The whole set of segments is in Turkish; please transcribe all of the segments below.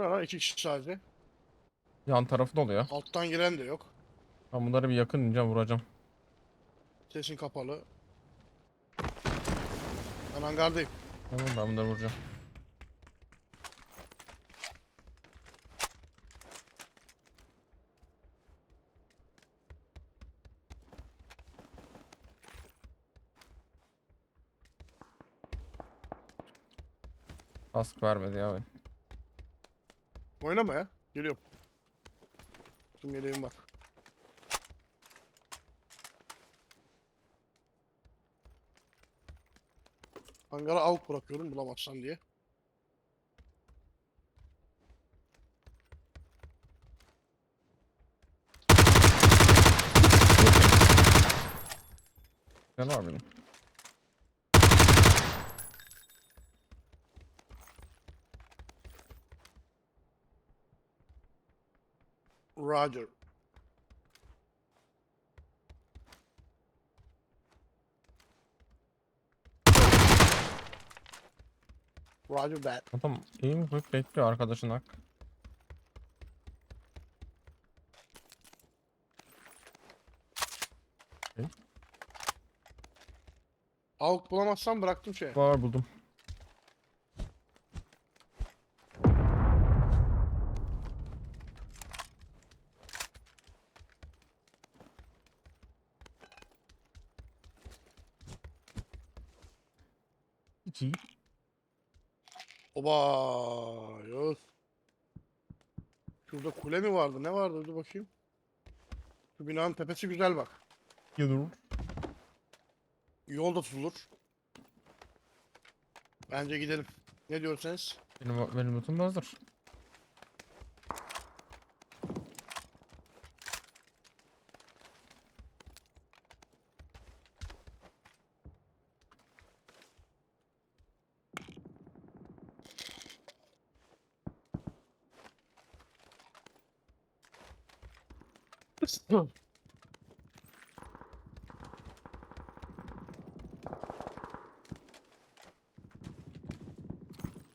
Bu ne lan? İki kişi sadece. Yan tarafı da oluyor. Alttan giren de yok. Ben bunları bir yakın ineceğim vuracağım. Sesin kapalı. Ben hangardayım. Tamam ben bunları vuracağım. Kask vermedi ya ben. Oynama ya. Geliyorum. Tüm yeleğim var. Hangara avuk bırakıyorum bulamazsan diye. Ne var benim? Roger. Roger that. Adam iyi mi Bak bekliyor arkadaşın hak. Avuk bulamazsam bıraktım şey. Var buldum. İyi. Oba yok. Şurada kule mi vardı? Ne vardı? Dur bakayım. Şu binanın tepesi güzel bak. Dur. Yol da tutulur. Bence gidelim. Ne diyorsanız. Benim, benim lootum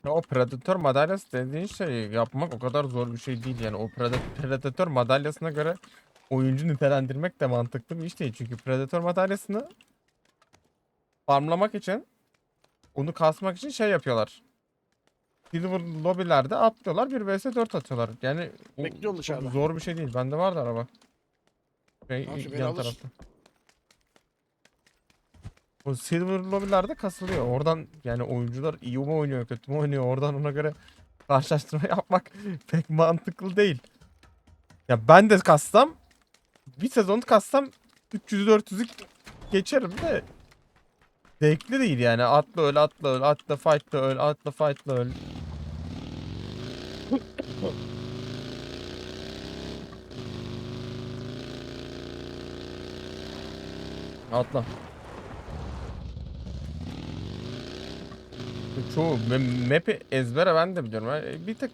Ya o Predator madalyası dediğin şey yapmak o kadar zor bir şey değil yani o Preda- Predator madalyasına göre oyuncu nitelendirmek de mantıklı bir iş değil çünkü Predator madalyasını farmlamak için onu kasmak için şey yapıyorlar. Silver lobilerde atlıyorlar 1 vs 4 atıyorlar yani o Bekliyorum çok dışarıda. zor bir şey değil bende vardı araba. Şey, şu beni yan alır. tarafta. O silver lobilerde kasılıyor. Oradan yani oyuncular iyi mi oynuyor, kötü mü oynuyor? Oradan ona göre karşılaştırma yapmak pek mantıklı değil. Ya ben de kassam bir sezon kassam 300 400'ü geçerim de zevkli değil yani. Atla öl, atla öl, atla fightla öl, atla fightla öl. Atla. Çoğu ma- map'i ezbere ben de biliyorum. Yani Bir tek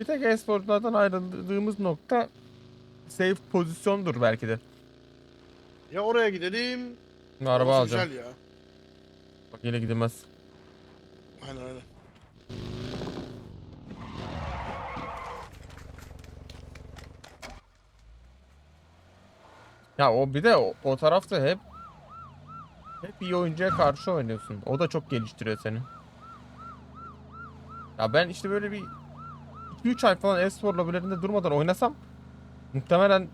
bir tek e-sporlardan ayrıldığımız nokta safe pozisyondur belki de. Ya oraya gidelim. Araba orası alacağım. Güzel ya. Bak yine gidilmez. Aynen aynen. Ya o bir de o, o tarafta hep hep iyi oyuncuya karşı oynuyorsun. O da çok geliştiriyor seni. Ya ben işte böyle bir 2-3 ay falan e-spor lobilerinde durmadan oynasam muhtemelen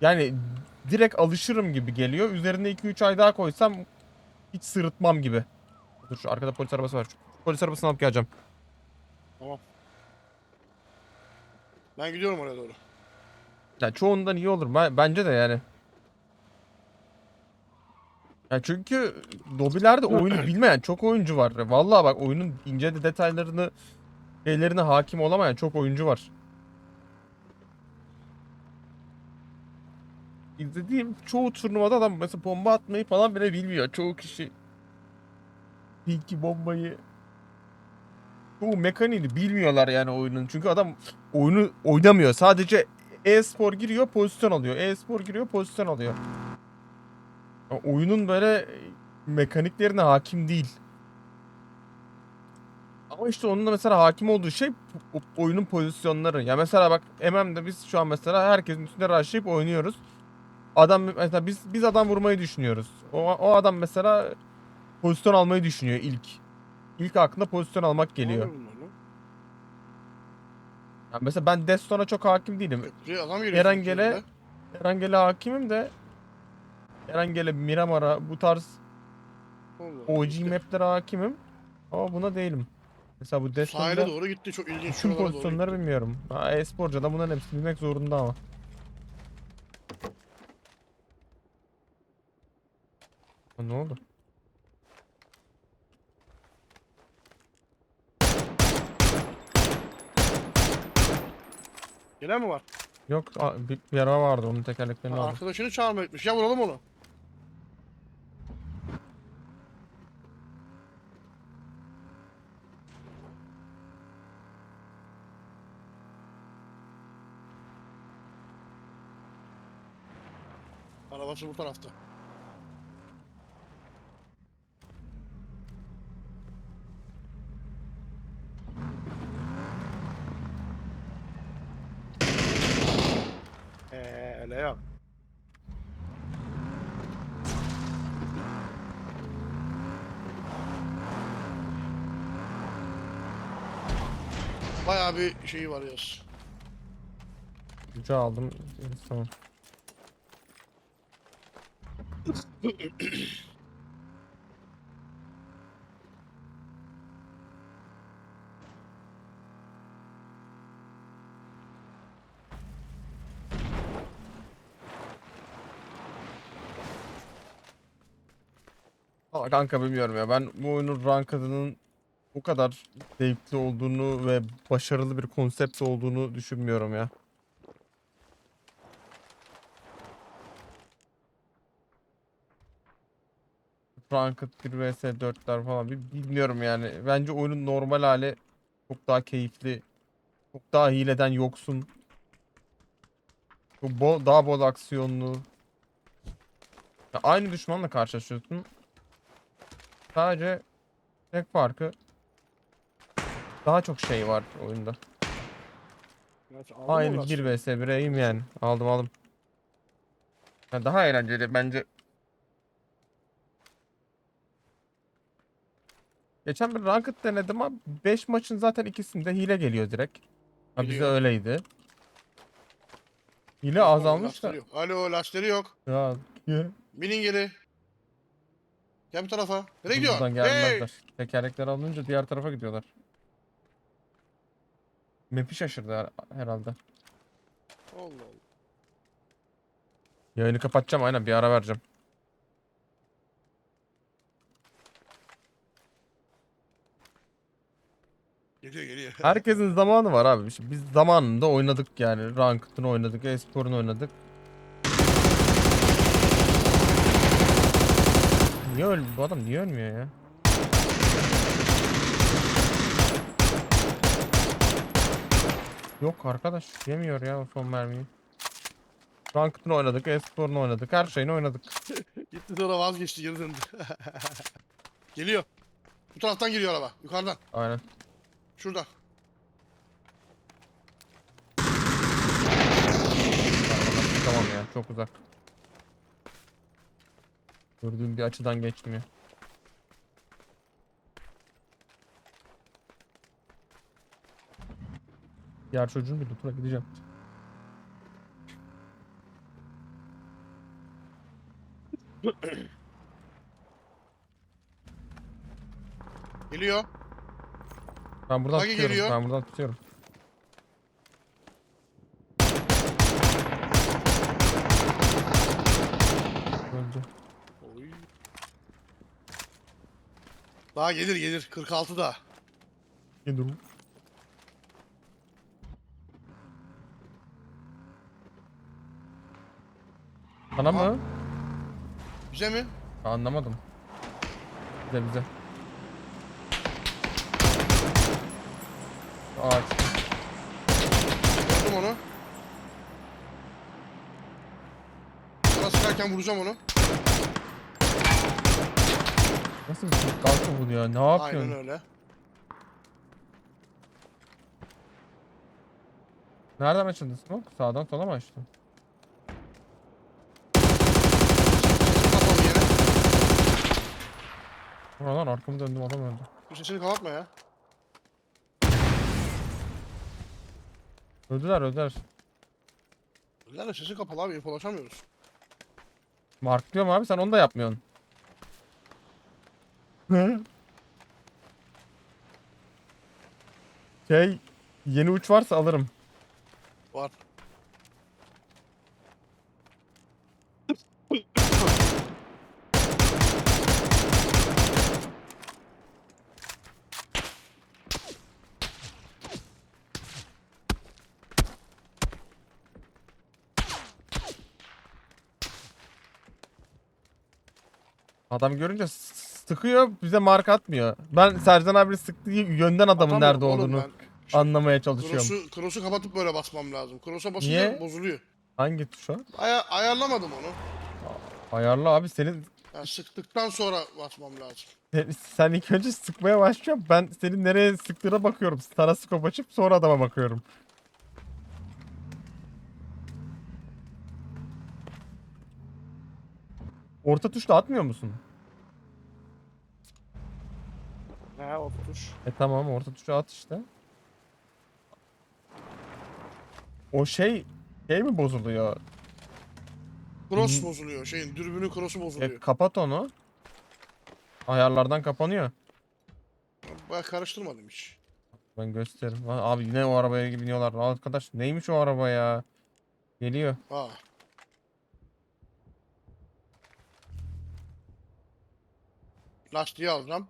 yani direkt alışırım gibi geliyor. Üzerine 2-3 ay daha koysam hiç sırıtmam gibi. Dur şu arkada polis arabası var. Şu polis arabasını alıp geleceğim. Ben gidiyorum oraya doğru. Ya çoğundan iyi olur. Ben- Bence de yani. Ya çünkü lobilerde oyunu bilmeyen çok oyuncu var. Vallahi bak oyunun ince de detaylarını şeylerine hakim olamayan çok oyuncu var. İzlediğim çoğu turnuvada adam mesela bomba atmayı falan bile bilmiyor. Çoğu kişi ilk bombayı çoğu mekaniğini bilmiyorlar yani oyunun. Çünkü adam oyunu oynamıyor. Sadece e-spor giriyor pozisyon alıyor. E-spor giriyor pozisyon alıyor. Ya oyunun böyle mekaniklerine hakim değil. Ama işte onun da mesela hakim olduğu şey oyunun pozisyonları. Ya mesela bak MM'de biz şu an mesela herkesin üstünde rushlayıp oynuyoruz. Adam mesela biz biz adam vurmayı düşünüyoruz. O, o adam mesela pozisyon almayı düşünüyor ilk. İlk aklına pozisyon almak geliyor. Ne yapıyor bunlar lan? Ya mesela ben Deston'a çok hakim değilim. Adam. Erengel'e sanki Erangel'e hakimim de Erangel'e, Miramar'a bu tarz. Allah. OG maplere hakimim. Ama buna değilim. Mesela bu Sahile doğru gitti çok ilginç. Tüm şuralara doğru pozisyonları gitti. bilmiyorum. Ha, e-sporcu da bunların hepsini bilmek zorunda ama. Ha, ne oldu? Gelen mi var? Yok a- bir, bir araba vardı onun tekerleklerini aldım. arkadaşını çağırma etmiş. Ya vuralım onu. Arabası bu tarafta. Eee öyle yok. Bayağı bir şeyi var yaz. Gücü aldım. Tamam. Ama kanka bilmiyorum ya. Ben bu oyunun ranked'ının bu kadar zevkli olduğunu ve başarılı bir konsept olduğunu düşünmüyorum ya. Ranked 1 vs 4'ler falan bir bilmiyorum yani. Bence oyunun normal hali çok daha keyifli. Çok daha hileden yoksun. Çok bol, daha bol aksiyonlu. Ya aynı düşmanla karşılaşıyorsun. Sadece tek farkı daha çok şey var oyunda. Aynı onu 1 vs 1'eyim yani. Aldım aldım. Ya daha eğlenceli bence. Geçen bir ranked denedim ama 5 maçın zaten ikisinde hile geliyor direkt. Ha bize Geliyor. öyleydi. Hile Yok, azalmış da. lastikleri yok. Alo lastikleri yok. Ya. Binin geri. Gel bu tarafa. Nereye gidiyor? Buradan Hey! gelmezler. Tekerlekler alınca diğer tarafa gidiyorlar. Map'i şaşırdı her- herhalde. Allah Allah. Yayını kapatacağım aynen bir ara vereceğim. Geliyor geliyor. Herkesin zamanı var abi. Şimdi Biz zamanında oynadık yani. Ranked'ını oynadık, e-spor'unu oynadık. Niye öl bu adam niye ölmüyor ya? Yok arkadaş yemiyor ya o son mermiyi. Ranked'ını oynadık, e-spor'unu oynadık, her şeyini oynadık. Gitti sonra vazgeçti geri döndü. geliyor. Bu taraftan geliyor araba. Yukarıdan. Aynen. Şuradan. Tamam ya çok uzak. Gördüğüm bir açıdan geçtim ya. Diğer çocuğun bir lootuna gideceğim. Geliyor. Ben buradan Buggy tutuyorum. geliyor. Ben buradan tutuyorum. Öldü. Oy. Daha gelir gelir. 46 da. İyi durum. Bana Aha. mı? Bize mi? Anlamadım. Bize bize. ağaç. Vurdum onu. Bana sıkarken vuracağım onu. Nasıl bir şey? kalktı bu ya? Ne yapıyorsun? Aynen öyle. Nereden açıldı smoke? Sağdan sola mı açtın? Kapalı yere. Buradan arkamı döndüm adam öldü. Bu sesini kapatma ya. Öldüler öldüler. Lan sesi kapalı abi infolaşamıyoruz. Marklıyorum abi sen onu da yapmıyorsun. şey yeni uç varsa alırım. Var. Adam görünce sıkıyor bize mark atmıyor. Ben Sercan abi sıktığı yönden adamın Atamıyorum nerede oğlum olduğunu ben. Anlamaya çalışıyorum. Cross'u, cross'u kapatıp böyle basmam lazım. Cross'a basınca Niye? bozuluyor. Hangi tuş o? Aya ayarlamadım onu. Ayarla abi senin Yani sıktıktan sonra basmam lazım. sen- sen ilk önce sıkmaya başlıyorsun. Ben senin nereye sıktığına bakıyorum. Staraskop açıp sonra adama bakıyorum. Orta tuşla atmıyor musun? Ha tuş. E tamam orta tuşa at işte. O şey şey mi bozuluyor? Cross Hmm. bozuluyor. Şeyin dürbünün cross'u E, bozuluyor. kapat onu. Ayarlardan kapanıyor. Ben karıştırmadım hiç. Ben gösteririm. Lan Abi yine o arabaya biniyorlar. Arkadaş neymiş o araba ya? Geliyor. Ha. Lastiği alacağım.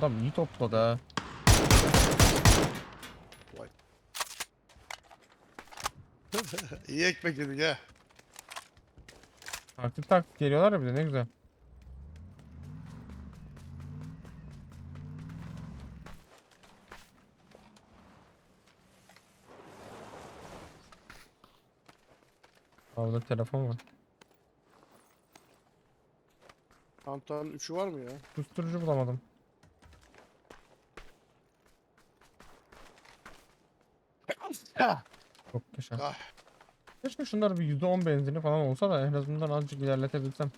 Adam iyi topladı ha. İyi ekmek yedik ha. Taktik taktik geliyorlar ya bir de ne güzel. Orada telefon var. Kantanın üçü var mı ya? Susturucu bulamadım. Çok yaşa. Ah. Keşke şunlar bir %10 benzini falan olsa da en azından azıcık ilerletebilsem.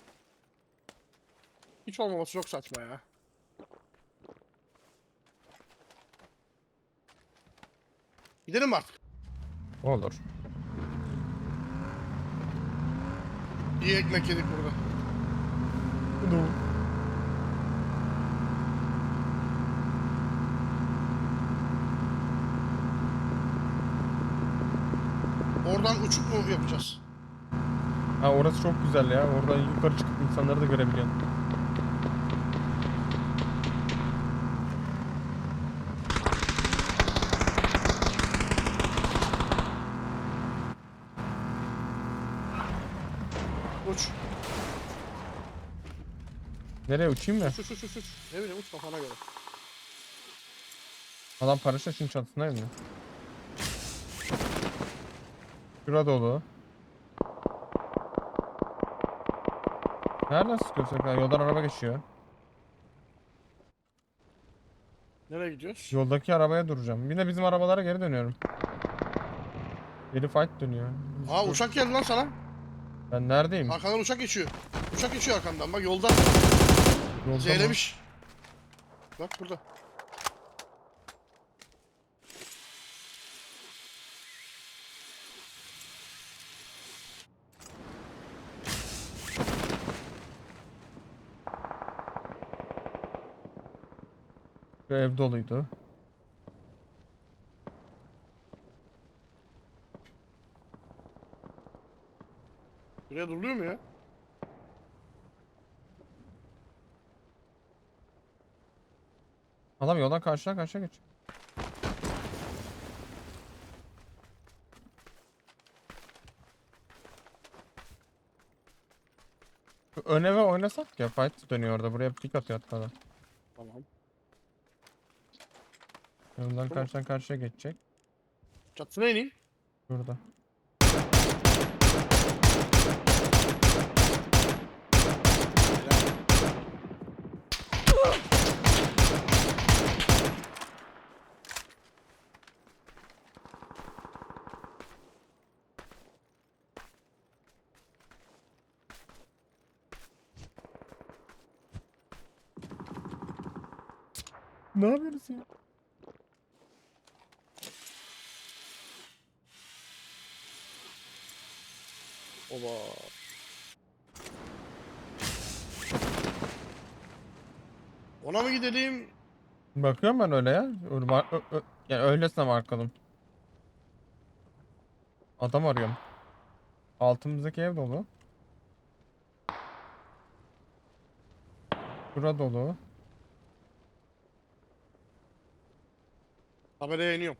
Hiç olmaması çok saçma ya. Gidelim mi artık. Olur. İyi ekmek yedik burada. Oradan uçuk mu yapacağız? Ha orası çok güzel ya. Oradan yukarı çıkıp insanları da görebiliyorsun. Uç. Nereye uçayım mı? Uç uç uç uç. uç. Ne bileyim uç kafana göre. Adam paraşütün çatısına indi. Şura dolu. Nereden sıkıyorsun? Ha, Yoldan araba geçiyor. Nereye gidiyoruz? Yoldaki arabaya duracağım. Bir de bizim arabalara geri dönüyorum. Geri fight dönüyor. Aa uçak geldi lan sana. Ben neredeyim? Arkandan uçak geçiyor. Uçak geçiyor arkandan bak yolda. Yolda mı? Bak burada. Şu ev doluydu. Buraya duruluyor mu ya? Adam yoldan karşıdan karşıya geç. Şu Ön eve oynasak ya fight dönüyor orada buraya pik atıyor hatta da. Tamam. Tamam. karşıdan karşıya geçecek. Çatısına ineyim. Şurada. Ne yapıyorsun ya? Oba. Ona mı gidelim? Bakıyorum ben öyle ya. Öyle var- ö- ö- yani öylesine markalım. Adam arıyorum. Altımızdaki ev dolu. Bura dolu. Tabelaya iniyorum.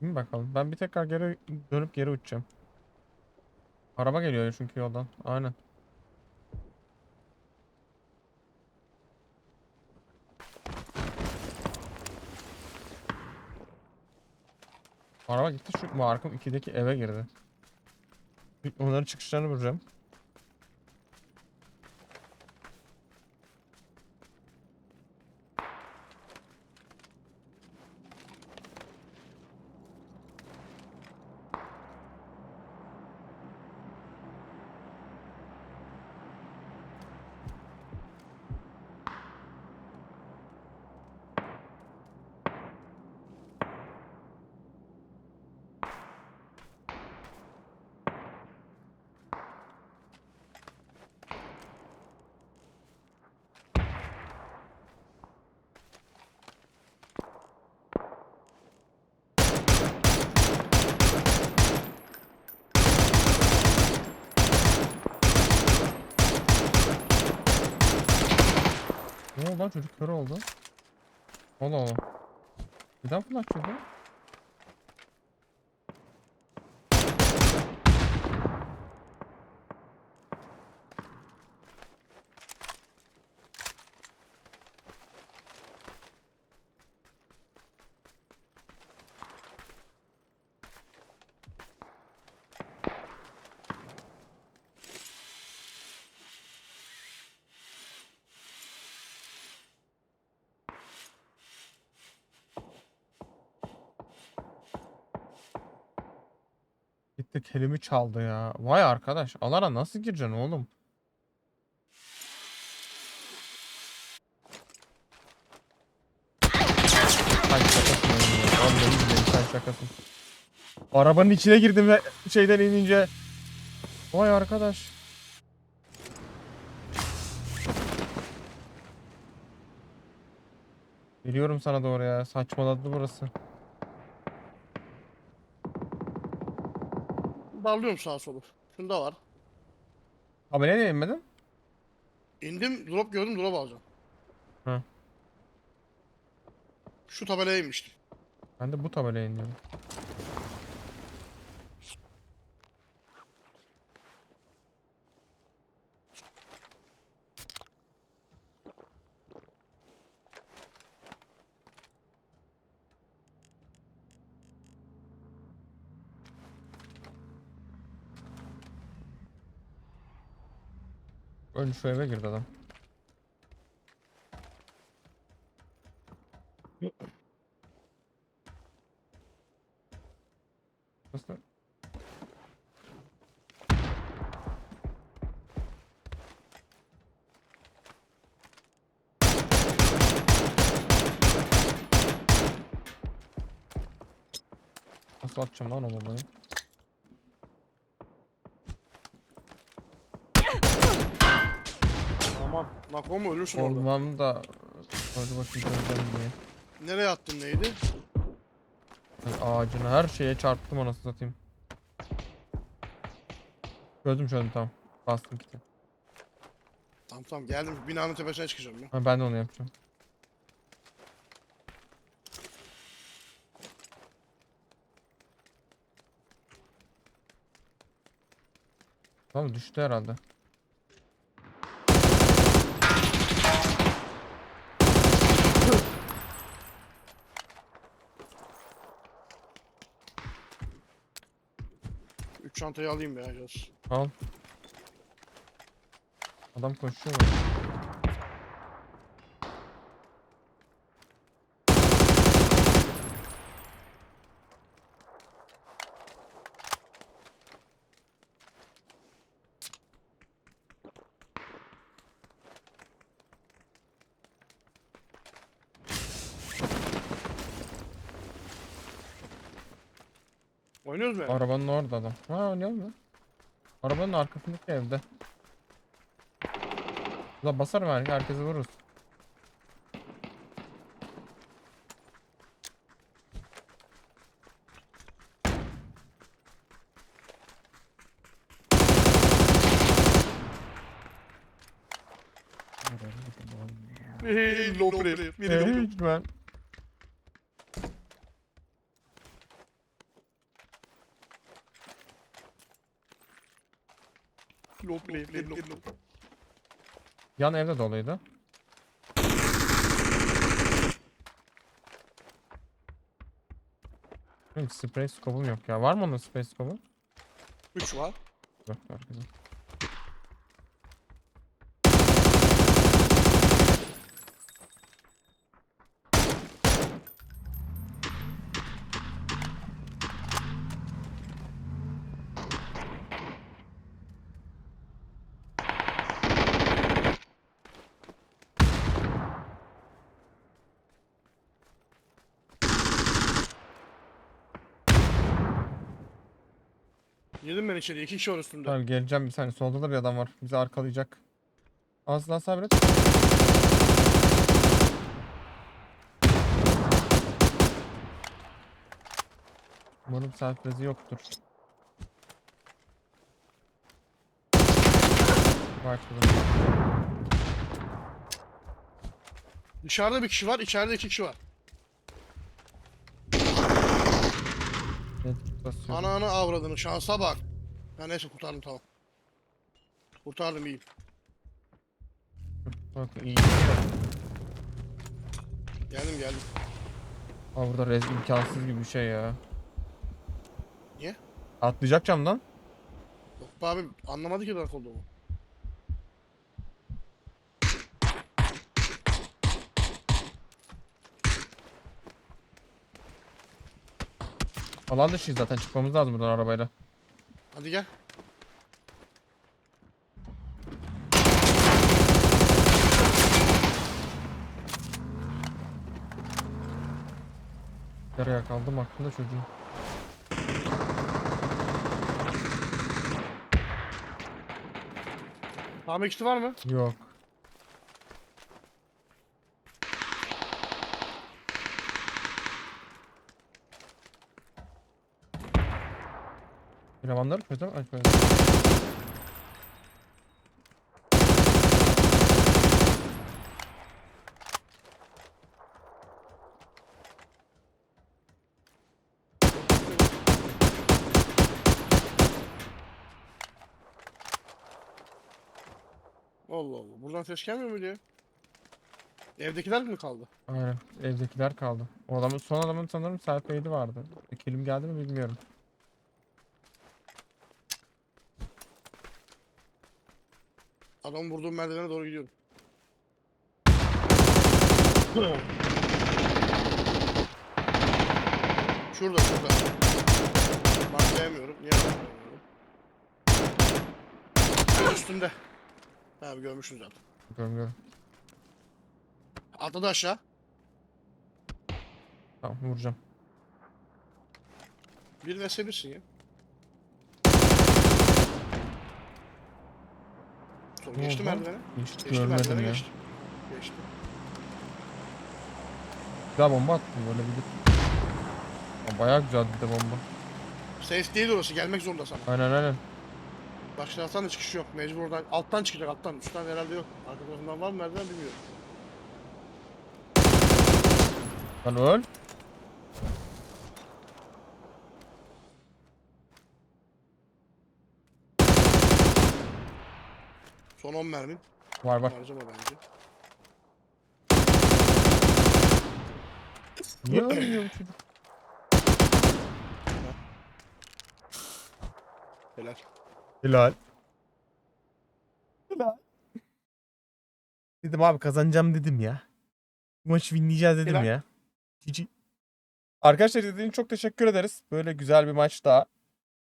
Değil mi bakalım? Ben bir tekrar geri dönüp geri uçacağım. Araba geliyor çünkü yoldan. Aynen. Araba gitti şu Markım 2'deki eve girdi. Onların çıkışlarını vuracağım. Oldu lan çocuk kör oldu. Allah Allah. Neden fırlatıyordu? Gitti kelimi çaldı ya. Vay arkadaş. Alara nasıl gireceksin oğlum? Ay şakasın oğlum ya. Vallahi billahi sen şakasın. Arabanın içine girdim ve şeyden inince. Vay arkadaş. Geliyorum sana doğru ya. Saçmaladı burası. Darlıyorum sağa solu. Şunda var. Abi nereye inmedin? İndim drop gördüm drop alacağım. Hı. Şu tabelaya inmiştim. Ben de bu tabelaya iniyorum. Ön şu eve girdi adam. Nasıl? Nasıl atacağım lan o bombayı? Aman. Nako mu ölürsün orada. Olmam da hadi bakayım göreceğim diye. Nereye attın neydi? Ben Ağacına her şeye çarptım anasını satayım. Gördüm şöyle tamam. Bastım kiti. Tamam tamam geldim. Binanın tepesine çıkacağım ya. Ha, ben de onu yapacağım. Tamam düştü herhalde. Çantayı alayım ya. Al. Adam koşuyor. Oynuyoruz mu? Arabanın orada adam. Ha oynuyor mu? Arabanın arkasındaki evde. Ulan basarım her herkesi vururuz. Low player. Biri yok. Hey, ben. Low player. Low. Yan evde doluydu. Benim sprey scope'um yok ya. Var mı onun sprey scope'u? 3 var. Yok herkese. Yedim ben içeri. İki kişi var üstümde. Tamam geleceğim bir saniye. Solda da bir adam var. Bizi arkalayacak. Az daha sabret. Umarım saat bezi yoktur. Şurada. Dışarıda bir kişi var. içeride iki kişi var. Basıyorum. Ana ana avradını. Şansa bak. Ya neyse kurtardım tamam. Kurtardım iyi. Bak iyi. Geldim geldim. Aa burada rez imkansız gibi bir şey ya. Niye? Atlayacak camdan. Yok be abi anlamadı ki dark olduğumu. Alan dışıyız zaten çıkmamız lazım buradan arabayla. Hadi gel. Yarıya kaldım aklımda çocuğun. Tamam ikisi var mı? Yok. Elemanları mü? Ay, kötü. Allah Allah. Buradan ses gelmiyor mu diye? Evdekiler mi kaldı? Aynen. Evdekiler kaldı. O adamın son adamın sanırım self aid'i vardı. Kilim geldi mi bilmiyorum. Adam vurduğum merdivene doğru gidiyorum. Şurada şurada. Marklayamıyorum. Niye marklayamıyorum? Hemen üstünde. Abi görmüşsün zaten. Görüyorum görüyorum. Atladı aşağı. Tamam vuracağım. Bir vs birsin ya. Ne geçti oldu? merdivene. Hiç Geçti görmedim ya. geçti. Geçti. Güzel bomba attım böyle bir de. Aa, Bayağı güzeldi bir de bomba. Safe değil orası. Gelmek zorunda sana. Aynen aynen. Başka taraftan da çıkış yok. Mecbur oradan. Alttan çıkacak alttan. Üstten herhalde yok. Arka tarafından var mı merdiven bilmiyorum. Lan öl. Son 10 mermin. Var var. Harcama bence. Niye ölmüyor bu çocuk? Helal. Hilal. Hilal. Dedim abi kazanacağım dedim ya. Bu maçı winleyeceğiz dedim Hilal. ya. GG. Arkadaşlar izlediğiniz için çok teşekkür ederiz. Böyle güzel bir maç daha.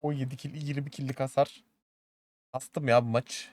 17 kill, 20 kill'lik hasar. Astım ya bu maç.